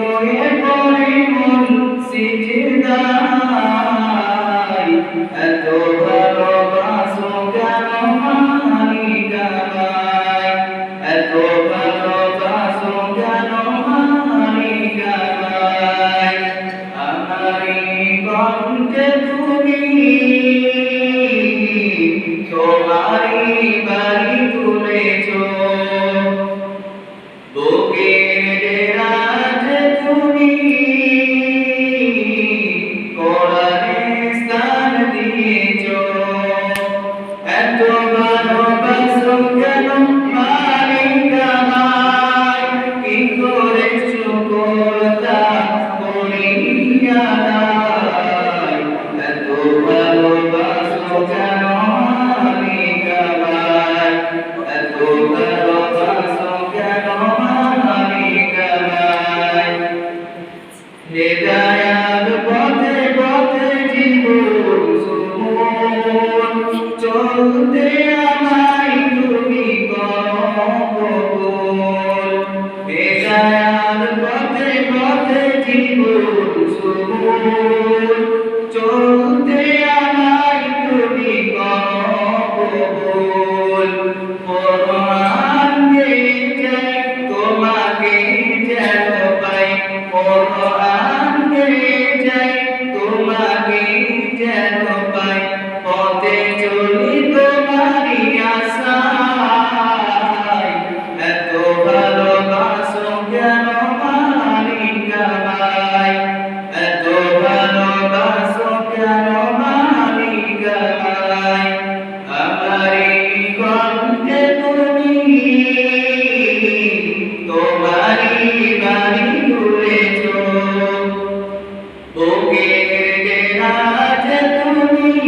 হয়ে পড়ে এত দয়াল পথে পথে জীবন চলতে আমায় তুমি দয়াল পথে পথে জীবন চলতে আমায় তুমি কবল তুমি